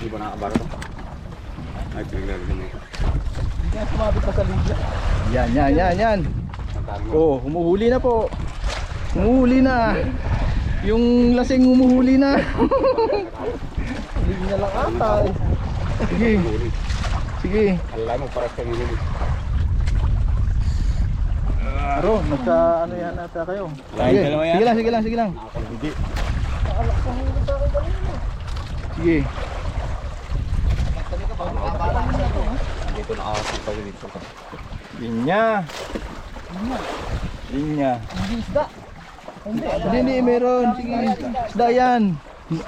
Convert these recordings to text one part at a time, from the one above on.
Hindi ba nakabara to? Ay, pinaglalagyan mo. Hindi nga sumabit pa sa liga. Yan, yan, yan, yan. Oh, humuhuli na po. Humuhuli na. Yung lasing humuhuli na. Liga lang ata eh. Sige, sige. Alala mo, parang kang huli. Aro, nagka ano yan ata kayo. Sige, yan? sige lang, sige lang, sige lang. Sige. Dito nakakasang pa dito. Linya. Linya. Hindi isda. Hindi. Hindi, hindi, meron. Sige. Isda yan.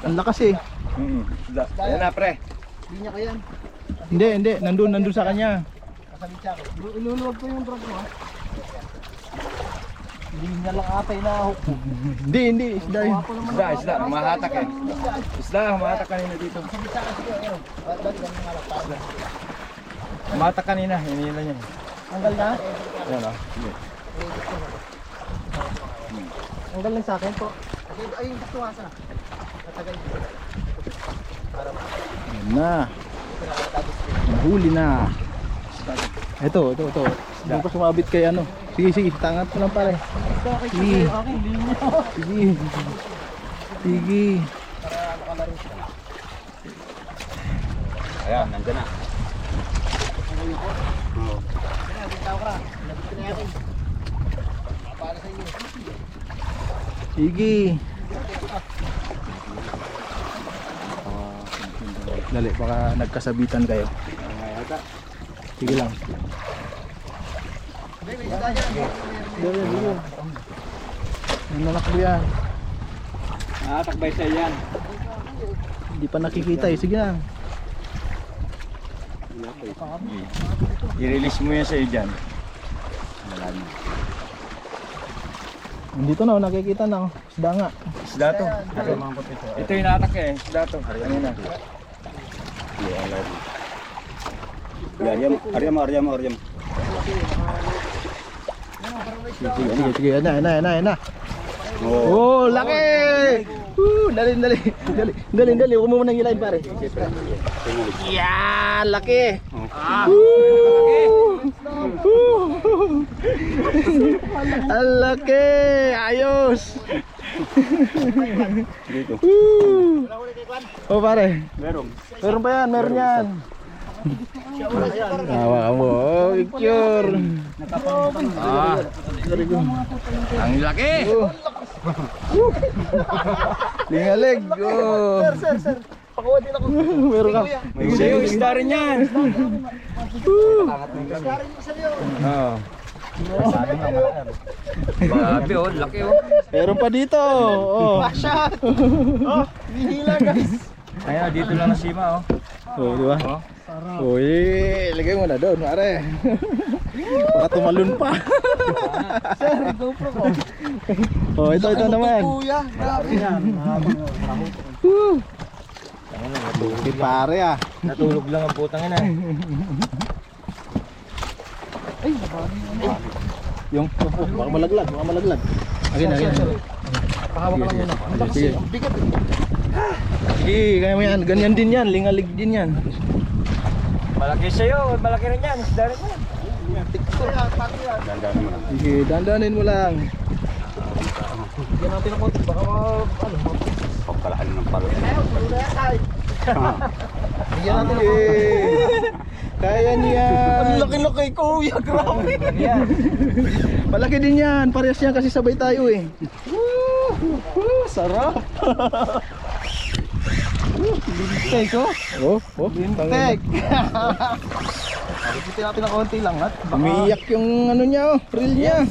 Ang lakas eh. Hmm. Ayan na, pre. Hindi niya kayan. Hindi, hindi. Nandun, nandun sa kanya. Kasalit siya ako. Iluluwag ko yung drug mo ha. Linya lang ata yung nahuk. Hindi, hindi. Isda yun. Isda, isda. Mahatak eh. Isda, mahatak kanina dito. Mahatak kanina. Hinihila niya. Tanggal na? Ayan o. Tanggal lang sa akin po. Ay, yung tuwasa. Natagal. Yan na. Huli na. Ito, ito, ito. Hindi pa sumabit kay ano. Sige, sige. Tangat mo lang pare. Sige. Aking linya. Sige. Sige. Ayan, nandyan na. Sige. Dali, baka nagkasabitan kayo. Sige lang. Dali, dali. Nanalak mo yan. Nakatakbay sa yan. Hindi pa nakikita eh. Sige lang. I-release mo yan sa iyo dyan. Nandito na, oh, nakikita na. oh. Isda nga. Isda to. Ito yung natak eh. Isda to. Kanina. Aryam, aryam, aryam, aryam. Sige, sige, sige. Yan na, yan na, yan na, na. Oh, laki! Dali, dali. Dali, dali, dali. Huwag mo munang hilahin pare. Yan, laki. Woo! Ang laki! Ayos! Oh pare, Meron. meron pa yan, meron yan. Tawa ka mo, oh, picture. Ah. Ang laki. Lingalig, oh. Sir, sir. Pakuha din ako. Meron ka. May sa'yo, isda rin yan. Woo! Oo. Grabe oh, laki oh. Meron pa dito. Oh. Shot! Oh, hihila guys. Ayan, dito lang na sima oh. Oh, di ba? Uy, lagay mo na doon, pare. Baka tumalun pa. Sir, GoPro ko. Oh, ito, ito naman. Kuya, grabe yan. Si pare ah. Natulog lang ang putang ina. Ay, nabali mo. Yung, baka malaglag, baka malaglag. Again, again. Pahawak ka lang muna. Ang lakas Sige. eh. Ang bigat. Sige, kaya mo yan. Ganyan din yan. Lingalig din yan. Malaki sa'yo, malaki rin yan. Isda rin yan. Sige, dandanin mo lang. Yan natin ang konti. Baka ma... Ano? Pagkalahan ng palo. Bigyan natin Sige. Kaya niyan. Ang laki-laki kuya, grabe. Malaki din yan. Parehas yan kasi sabay tayo eh. Sarap. Bintek oh. Oh, oh. Bintek. Bitin natin ng konti lang at baka... Umiiyak yung ano niya oh. Reel niya.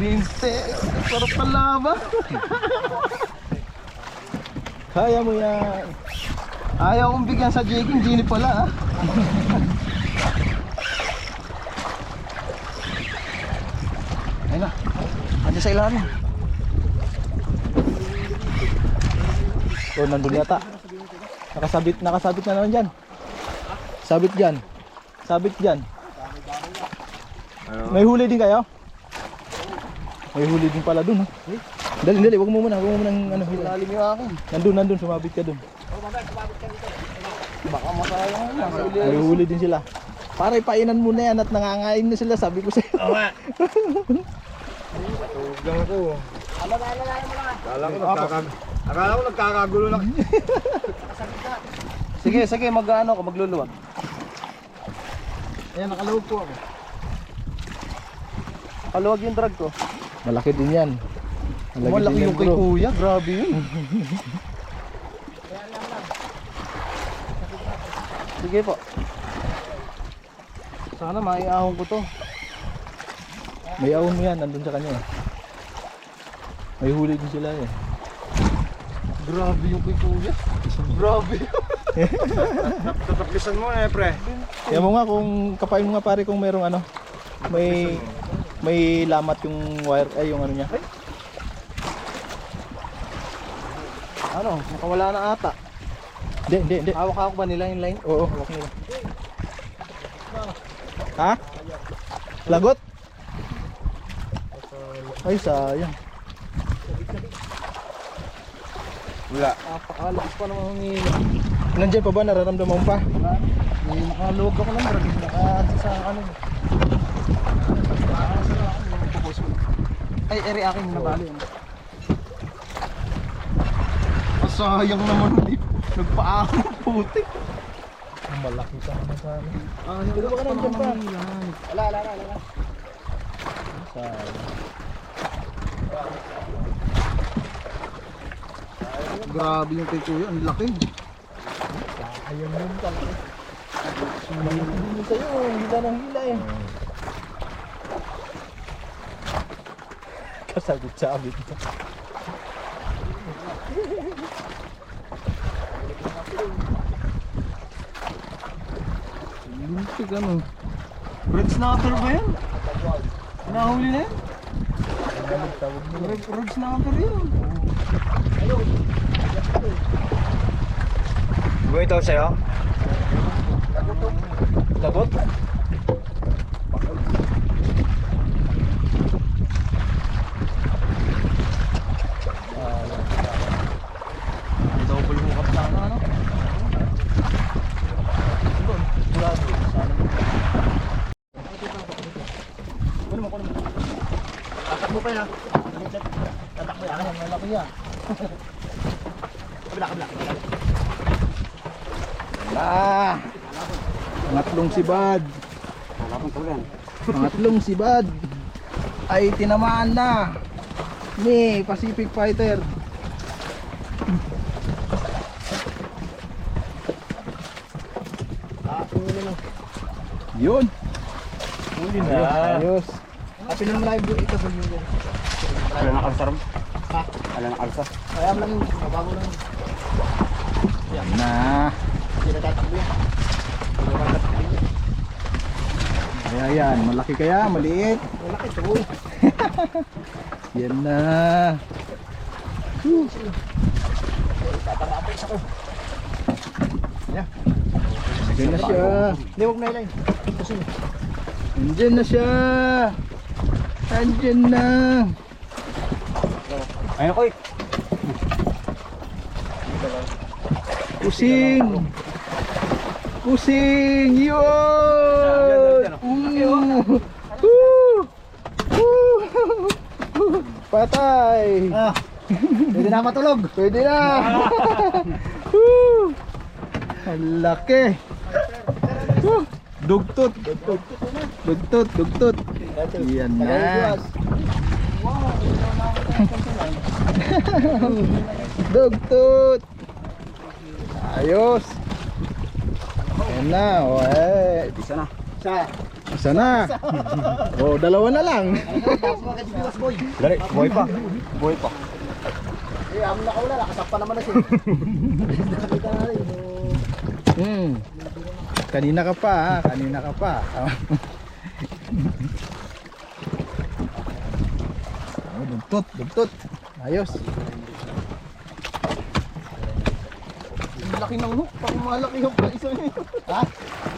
Bintek. Sarap pala ba? Kaya mo yan. Ayaw kong bigyan sa jigging, gini pala ah. Ayun na. Andiyan sa ilalim. Oh, nandun yata. Nakasabit, nakasabit na naman dyan. Sabit dyan. Sabit dyan. May huli din kayo? May huli din pala dun. Oh. Dali, dali, wag mo muna, wag mo muna ano. huli. Ilalim yung akin. Nandun, nandun, sumabit ka dun. Baka masayang lang. May huli din sila. Pare, painan mo na yan at nangangain na sila, sabi ko sa'yo. Oo nga. Tulog lang ako. Akala ko nagkakag... Akala ko nagkakagulo lang. Sige, sige, mag-ano ako, magluluwag. Ayan, nakaluwag po ako. Nakaluwag yung drag ko. Malaki din yan. Malaki din yung kay bro. kuya, grabe yun. Sige po. Sana maiahon ko to. May ahon mo yan, nandun sa kanya eh. May huli din sila eh. Grabe yung kay kuya. Grabe. Tataplisan mo eh, pre. Kaya mo nga kung kapain mo nga pare kung merong ano, may may lamat yung wire ay yung ano niya. Ano, nakawala na ata. Hindi, hindi, hindi. Hawak-hawak ba nila yung line? Oo, hawak nila. Ha? Lagot? Ay, sayang. Wala. Napakalakas pa naman ang hilo. Nandiyan pa ba? Nararamdaman pa? May nakaluwag ako ng drag. Naka sa ano. Ay, eri akin nabali. Ano? Sayang naman hindi. Nagpaahon puti. Malaki pa naman sa ano. Ah, hindi ba ka nandiyan pa? Wala, wala, wala. Sayang. Grabe yung kay kuya, ang laki. Ayun yun talaga. Hindi sa'yo, hila ng hila eh. Kasagot-sabit ka. Lintik ano. Red snapper ba yan? Nahuli na yan? Red, red snapper yun. Gawin ito sa'yo? Lagot? Double hook up sana ano? Tatakbo pa yan. Tatakbo yan. Ang malaki yan. Kabila, kabila. Ah! Pangatlong si Bad. Hanapon ko yan. Pangatlong si Bad. Ay tinamaan na. Ni Pacific Fighter. Yun. Huli Ayos. Happy ng live ito sa video. Alam na kalsar mo? Ha? Alam na kalsar? Kaya lang yung mabago lang. Yan na. Hindi na tatakbo yan. Kaya yan. Malaki kaya? Maliit? Malaki to. Yan na. Yan na siya. Hindi, huwag na ilan. Kasi na siya. Andyan na. Ayun ko eh. Kusing. Kusing. Yun. Woo. Patay. Ah, pwede na matulog. Pwede na. Ang laki. Dugtot. Dugtot. Dugtot. Yan na. Dugtot. Ayos. Yan na. O, eh. Isa na. Sa, Isa na. O, dalawa na lang. Dali, buhay pa. Buhay pa. Eh, amo na kaula, nakasakpa naman na siya. Nakita na rin. Hmm. Kanina ka pa, ha? Kanina ka pa. oh, dugtot, dugtot. Ayos. Ang laki ng hook, pang malaki yung isa niya. Ha?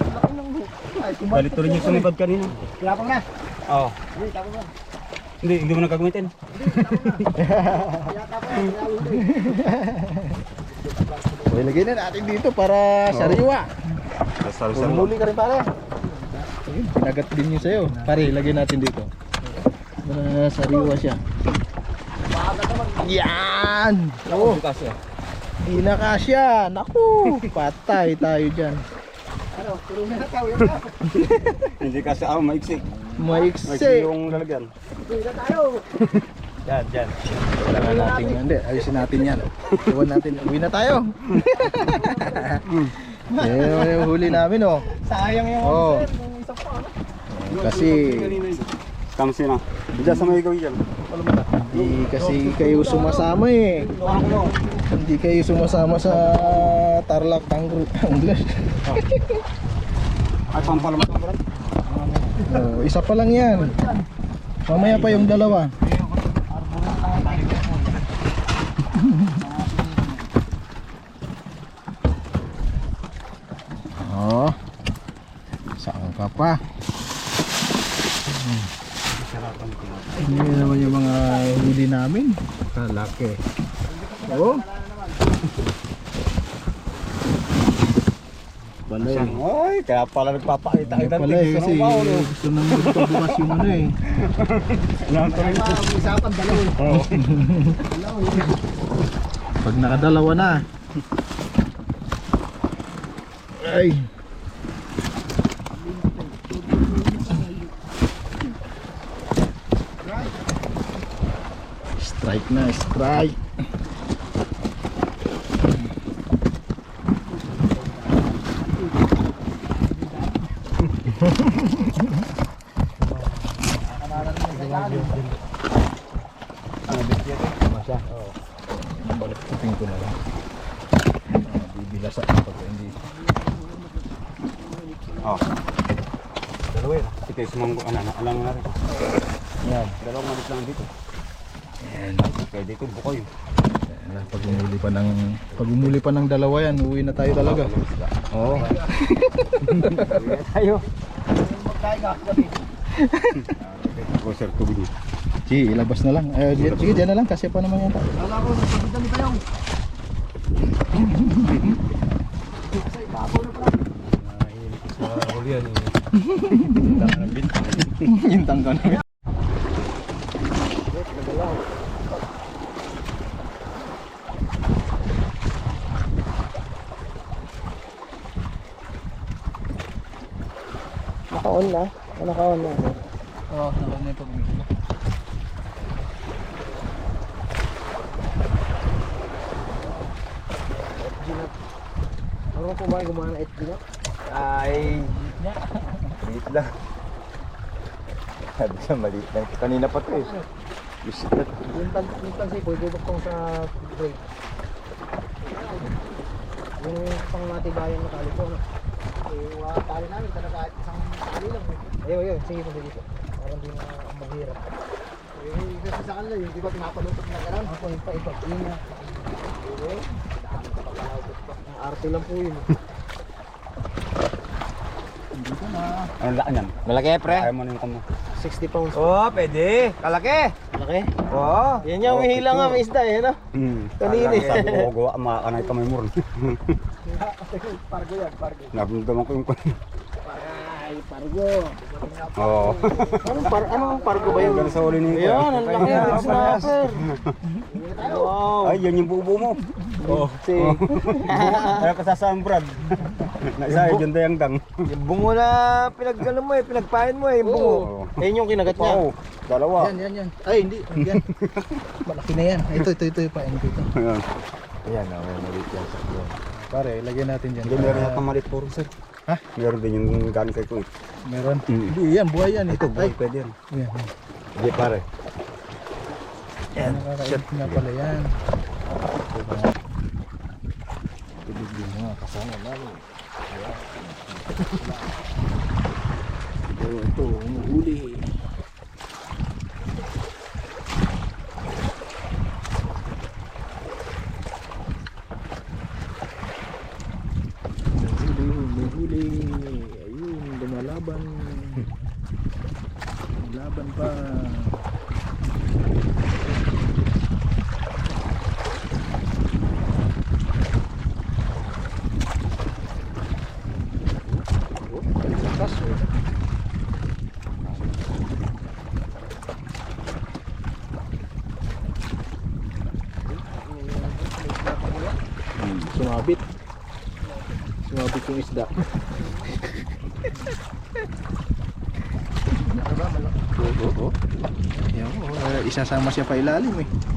Ang laki ng hook. Ay. Galit rin yung sumibad kanina. Lapang na. Oo. Hindi, tapos na. Hindi, hindi mo nagagamitin. Kaya tapos na. Na natin dito para sariwa. Dasal Kung muli ka rin pare. Pinagat din yun sa'yo. Pare, ilagay natin dito. Para sariwa siya. Yan! Oo, inakasya. Naku, patay tayo dyan. Ano, turo na tayo yun na. Hindi kasi ako maiksi. Maiksi Maiksi. yung lalagyan. Turo na tayo. Yan, yan. Kailangan natin, hindi, ayusin natin yan. Iwan natin, uwi na tayo. eh, yung huli namin oh. Sayang yung Oo. sir, yung isa pa. ano? Kasi, Kamsi na. Diyan sa may gawin dyan. di kasi kayo sumasama eh. Hindi kayo sumasama sa Tarlac Tangro. English. Ay, brad. Oh, isa pa lang yan. Mamaya pa yung dalawa. Oh. Saan ka pa? Hindi naman yung mga huli namin. Kalaki. Oh. Pala eh. Ay, kaya pala nagpapakita. Kaya pala eh, kasi gusto nang magpabukas yung ano eh. Usapan dalawa. Pag nakadalawa na. Ay. Strike na, strike. Balik ko na lang. Bibilasan pag hindi. Oh. Dalawa yun. Kasi kayo sumanggo ka na. Alam nga rin. Yan. Dalawang malit lang dito. Yan. Kaya dito bukoy. Yan, Pag umuli pa ng pag umuli pa ng dalawa yan, uwi na tayo talaga. Oo. Tayo. Magkain ka gabi. Ako sir, tubig niyo. Sige, ilabas na lang. Eh, sige, diyan na lang kasi pa naman yan tayo. Wala ko, nagpagdami tayo. Hintang ka na. Naka-on na. Naka-on na. Oo, oh, naman na pag umuli. Ano po ba yung gumawa ng 8 ginap? Ay. Maliit lang. Sabi siya maliit lang. Kanina pa to eh. Gusto na. Yung tan yung tansi ko, ibubuktong sa break. Yung pang matibayan na tali ko, ano? Eh, wala tali namin, talaga kahit isang tali lang. eh. Ayun, ayun, sige po, sige po. Parang di na maghirap. Eh, kasi sa kanila, yung di ba pinapalutot na gano'n? Ako, yung pa iba, yun na. Eh, dami ka pa Ang arte lang po yun. Ang laki niyan. Malaki pre. Ayaw mo na yung kamo. 60 pounds. Oo, oh, pwede. Kalaki. Malaki. Oo. Yan yung umihila nga, may isda, eh, no? Hmm. Kanina. Sabi ko, gawa, makakanay kamay mo rin. Pargo yan, pargo. Naramdaman ko yung Ay, pargo. Oo. Anong, par anong pargo ba yun? Hanggang sa uli ni Ayan, ang laki. Wow. Ay, yan yung bubo mo. Oo. Si, Kaya ka sasaan, Brad. Naisa, yun dayang dang. yung bungo na pinagano mo eh, pinagpain mo eh, yung bungo. Oo. Ayun yung kinagat niya. Oo. Dalawa. Yan, yan, yan. Ay, hindi. Yan. Malaki na yan. Ito, ito, ito, pa. Ito, ito. Ayan. Ayan, okay, maliit yan. Pare, lagyan natin dyan. Hindi, meron na kamalit puro, sir. Ha? Meron din yung galing kay Kuwait. Meron? Mm. Hindi, yan, buhay yan. Ito, Ay, pwede yan. Yan, Hindi, pare. yan. Nakakain na pala yan. Tubig din mga kasama namin. Ayan. Ito, ito, umuhuli. Huli, huli, huli. Ayun, lumalaban. Laban pa. Kaso. Hmm, sumabit. Sumabit yung isda. Oo, oo, oo. Yan mo, isasama siya pa ilalim eh.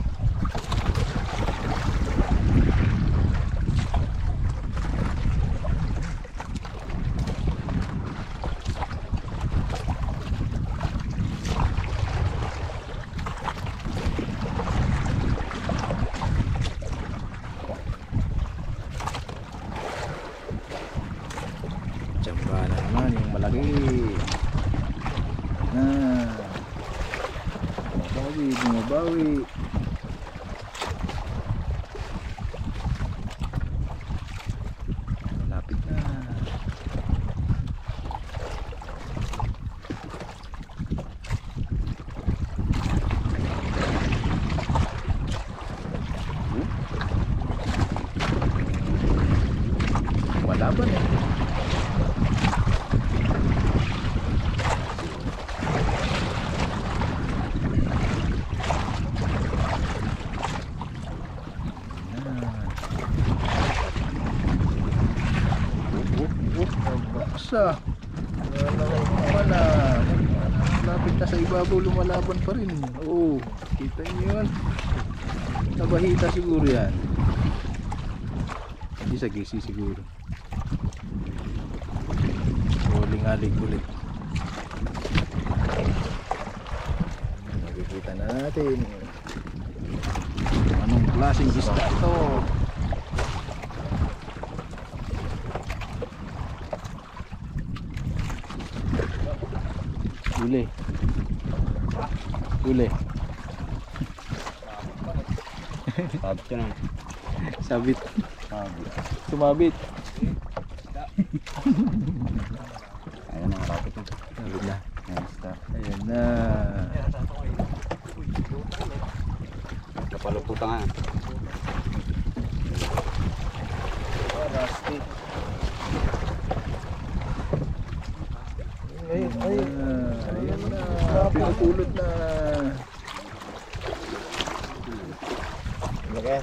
Zoe. Baksa. Wala. Lapit na sa ibabaw lumalaban pa rin. Oo. Kita niyo yan. Nabahita siguro yan. Hindi sa gisi siguro. Huling-alig ulit. Nakikita na natin. Anong klaseng isda ito? Huli. Huli. Sabit yun ah. Sabit. Sabit. Sumabit. Ayan ang rapit yun. Sabit na. Ayan, star. Ayan na. Napaluputan nga. Rusty. Ay, ay. Ayan na. Pinapulot na. Lagay.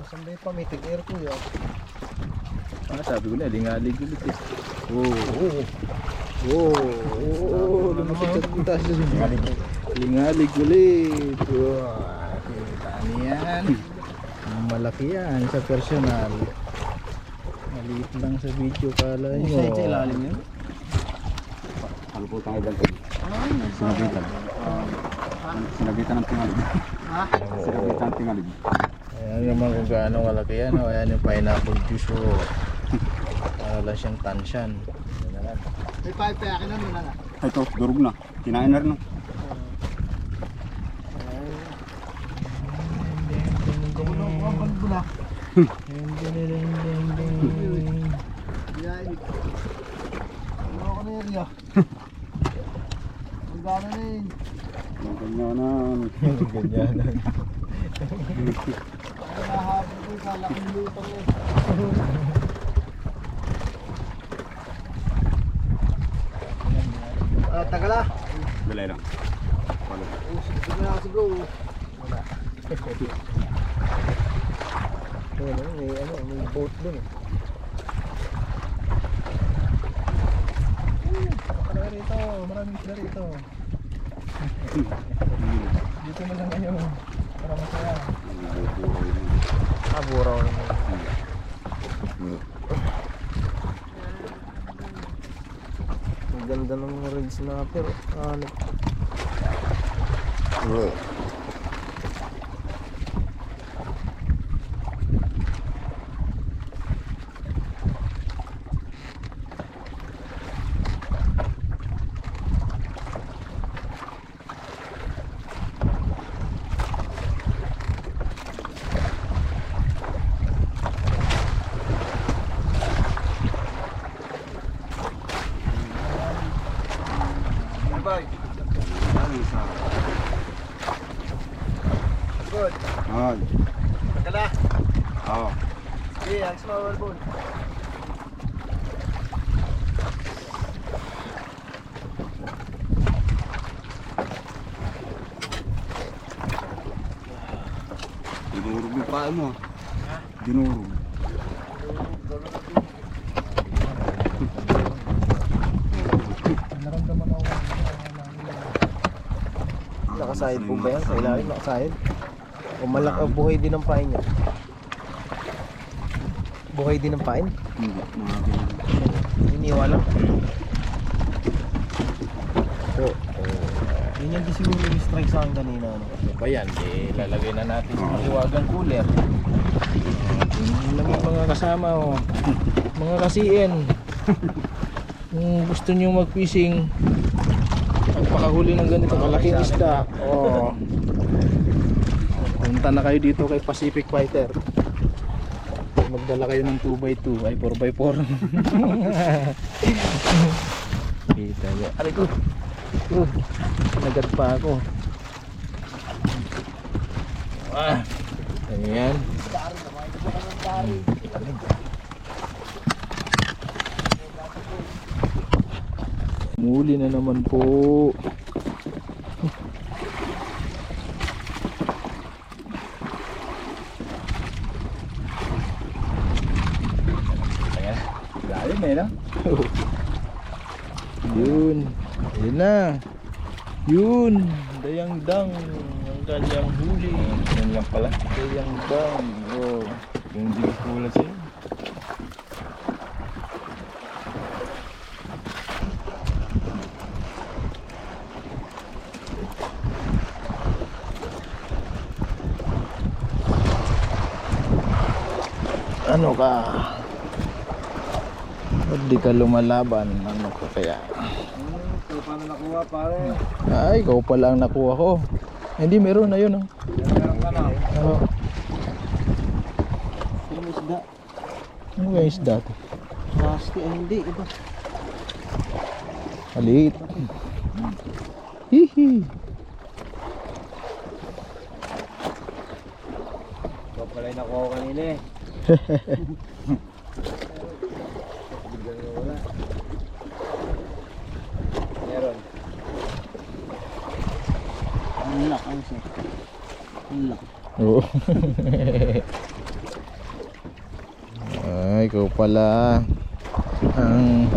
Asan ba yung pamitig air ko yun? Ah, sabi ko na, lingalig ulit eh. Oo. Oo. Oo. Oo. Lumusot sa butas. Lingalig. Lingalig ulit. Wow. Kita niyan. Malaki yan sa personal. Maliit lang sa video kala nyo. Sa ilalim yun? Paluputan ibang tubig. Sinabitan. Sinabitan ng tingalig. Ha? Sinabitan ng tingalig. Ayan naman kung gaano kalaki yan. Oh. Ayan yung pineapple juice. Oh. Para lang siyang tansyan. May pipe pa akin na muna na. Ito, durog na. Kinain na rin. no? Na. Ano ako na area? Ang gano'n na yun. Ang ganyanan. Ganyan. Ako nahabol ko sa laking lutang na kasi bro. Ayun, ano, may ano, may boat dun eh. Marami rito. Maraming sila rito. Dito na lang kayo. Para masaya. Ah, buraw naman. Ang ganda ng red snapper. Ano? Ah. Oo. Sige, ang small ball. Dinurog yung paa mo. Dinurog. Nakasahid po ba yan? Sa ilalim, nakasahid? O malak o buhay din ang pain niya? Buhay din ang pain? Hindi, mga. Iniwa lang. So, yun yung di siguro yung strike sa akin kanina. Ano? Ano pa yan? Eh, lalagay na natin sa maliwagang cooler. Lang yung mga kasama oh. Mga kasiin. Kung gusto nyo mag-fishing, magpakahuli ng ganito kalaking isda. Oh. Punta na kayo dito kay Pacific Fighter. Magdala kayo ng 2x2 ay 4x4. Kita nyo. Aray ko. Uh, nagat pa ako. Ah, ayan. Muli na naman po. Lalim eh, no? Yun. Yun na. Yun. Dayang dang. Ang kanyang huli. Yun lang pala. Dayang dang. Oh. Yung di pula siya. Ano ka? Ba't di ka lumalaban? Ano ka kaya? Ito, paano nakuha pare? Ay, ikaw pala ang nakuha ko. Hindi, meron na yun. Oh. Meron ka na. Oh. Yung isda. Ano ba yung isda to? Rusty, ay hindi, iba. Maliit. Hihi. Ito pala yung nakuha ko kanina eh. Biglang nawala. Meron. Ang lak, ang sir. Ang lak. Oo. Ay, ikaw pala ang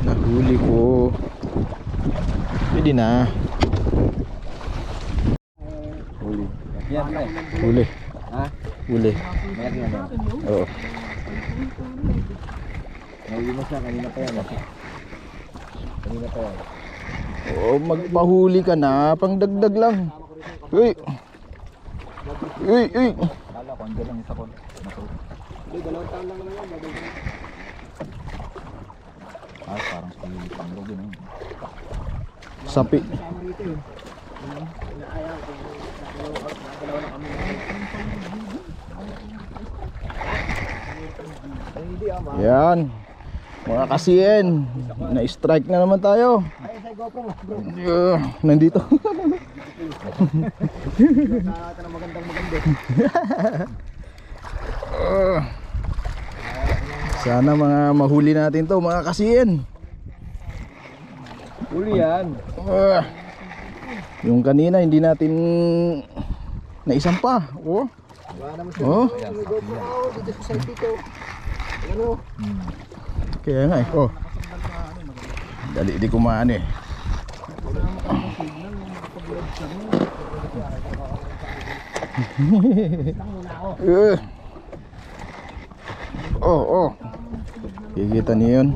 nahuli ko. Pwede na. Huli. Huli. Ha? Huli. Meron na ba? Oo. Nahuli mo siya, kanina pa yan. Kanina pa yan. Oo, magpahuli ka na. Pangdagdag lang. Uy. Uy, uy. Kala ko, andyan lang isa ko. Hindi, dalawang taon lang naman yan. yun. Ah, parang si Pangrog yun eh. Sapi. Ay. Yan. Mga kasiyen. Na-strike na naman tayo. Ay, sa GoPro bro. Yeah, nandito. Nakakata ng magandang maganda. Sana mga mahuli natin to mga kasiyen. Huli yan. Ah. Yung kanina hindi natin. Oh. Naman siya. Oh. Ano? Kaya nga eh. Oh. Dali di kumaan eh. Eh. Oh, oh. Kikita niyo yun.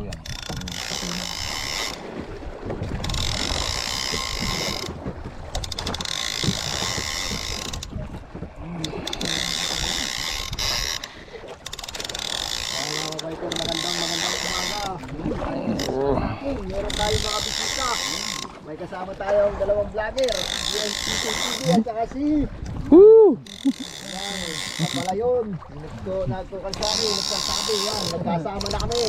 Okay po, magandang magandang umaga. Oh. Meron tayo mga bisita. May kasama tayong dalawang vlogger. GNC TV at saka si Woo! Kapala yun. Nagko, nagkukan sa akin, nagsasabi. Yan, nagkasama na kami.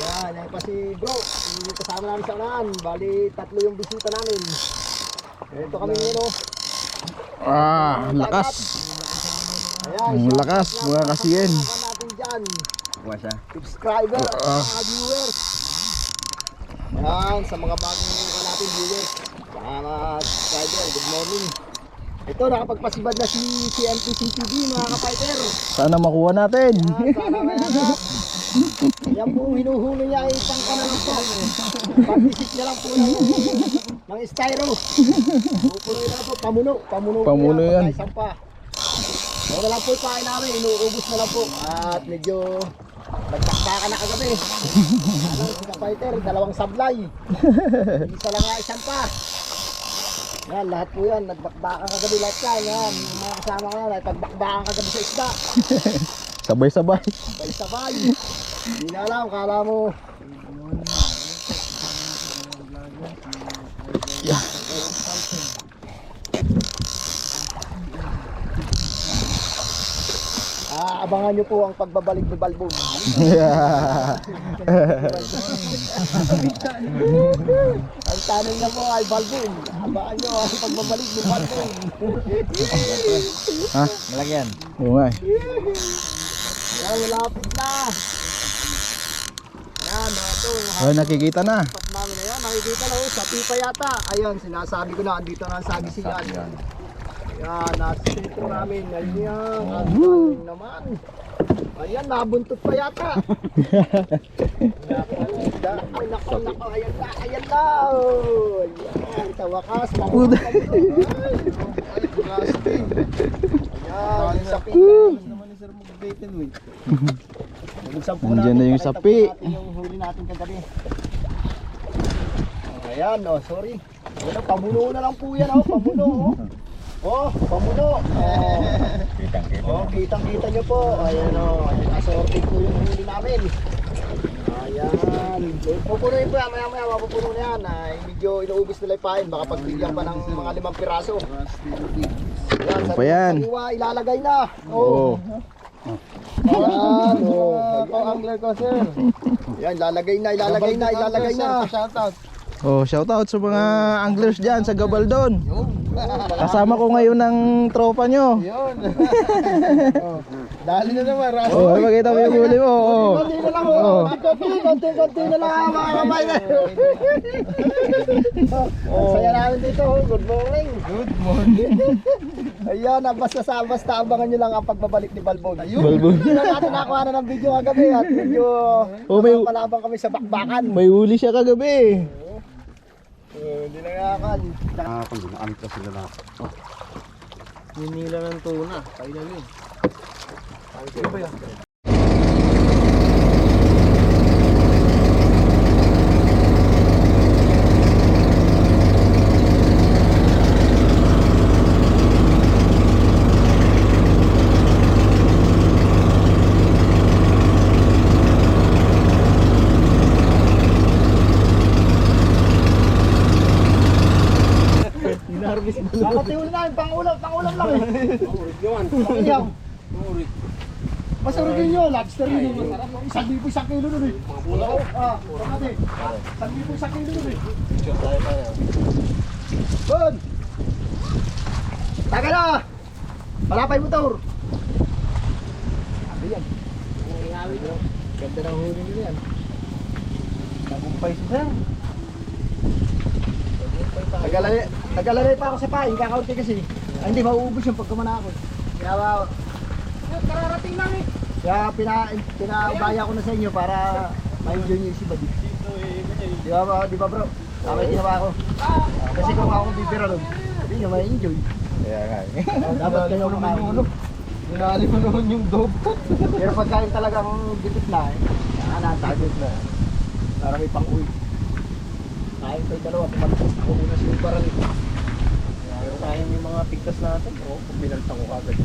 Yan, yan pa si bro. Kasama namin sa unahan. Bali, tatlo yung bisita namin. Ito kami ngayon, oh. Ah, lakas. Ayan, Ang lakas, mga kasiyen. Mga natin dyan. Subscriber, Ah. mga viewers. Ayan, sa mga bagong mga natin viewers. Mga subscriber, good morning. Ito, nakapagpasibad na si CMTC TV, mga ka-fighter. Sana makuha natin. Ayan, sana kaya Yan po, hinuhuli niya ay tangka na lang po. Pag-isip niya lang po ng, ng styro. Pupuno na po, pamuno. Pamuno, Pamuno yan. pagka isang pa. Wala lang po yung pain namin, inuubos na lang po. At medyo nagtakbaka na kagabi. Ano, fighter, dalawang sablay. Isa lang nga isang pa. Yan, lahat po yan, nagbakbakan kagabi lahat yan. Yan, yung mga kasama ko yan, ay pagbakbakan kagabi sa isda. Sabay-sabay. Sabay-sabay. Hindi na alam, kala mo. Ah, abangan nyo po ang pagbabalik ni Balbon. Ang tanong niya po ay Balbon. Abangan nyo ang pagbabalik ni Balbon. ha? Malagyan. Oo nga eh. Yan, malapit na. Yan, mga to. Ay, nakikita na. Pat namin na yan, nakikita na oh, sa pipa yata. Ayun, sinasabi ko na, andito na ang sabi siya. Yan, nasa sentro namin. Ayan, ang naman. Ayan, nabuntot pa yata. Ay, nako, nako, ayan na, ayan na. oh. Ayan, sa wakas, mamuha ka mo. Ay, grabe. Ayan, yung sapi. naman ni Sir. Buksan po Nandiyan na yung sapi. yung huli natin kagabi. Ayan, oh, sorry. Ano, pamuno na lang po yan, oh, pamuno, oh. Oh, pamuno. Oh, Kitang kita. oh kitang kita nyo po. Ayan, oh, asorted po yung huli namin. Ayan. Pupunuin po yan, maya maya, mapupuno na yan. Ay, medyo inuubos nila yung pain. Baka pagbigyan pa ng mga limang piraso. Ayan, Ano pa yan? Sariwa, ilalagay na. Oo. Ayan, oh. Ako angler ko, sir. Yan, lalagay na, ilalagay na, ilalagay na. Shoutout. Oh, shoutout sa mga anglers dyan sa Gabaldon. Kasama ko ngayon ng tropa nyo. Yun. oh. Dali na naman, Ras. Oh, makita mo yung huli mo. Oh. Konti na lang, oh. Konti, konti, konti na lang, mga kamay na. Ang saya namin dito, oh. good morning. Good morning. Ayan, ah, basta sa basta abangan nyo lang ang pagbabalik ni Balbon. Ayun. Balbon. Hindi na natin nakuha na ng video kagabi at medyo Oh, may- palabang kami sa bakbakan. May huli siya kagabi. Oh, Hindi na ngakan. Ah, kung gumaamit ka sila na. Hinila ng tuna. Kailan yun? Ano ba yan? Masarap yun, lobster yun. eh. Isang libo isang kilo nun eh. Oo, ah, pagkati. Isang libo isang kilo nun eh. Bon! Taga na! Malapay motor! Sabi yan. Ganda ng huli nila yan. Tagumpay sir. Nagalalay, nagalalay pa ako sa pain, kakaunti kasi. Ay, hindi, mauubos yung pagkamana ako. Kaya, uh, kararating lang eh. Kaya pina, pinaubaya ko na sa inyo para ma-enjoy nyo yung si Buddy. Di ba, di ba bro? Tama yung ginawa ko. Kasi kung ako bibira doon, hindi nyo ma-enjoy. Kaya nga. Oh, dapat kayo makaulog. Dinali mo naman yung dobot. Pero pagkain talagang bitit na eh. Ano, target na. Para may pang-uwi. Kain yung dalawa, pumalipos ako muna sa yung parang. Pero kain yung mga pigtas natin, oh, pag binalta ko agad.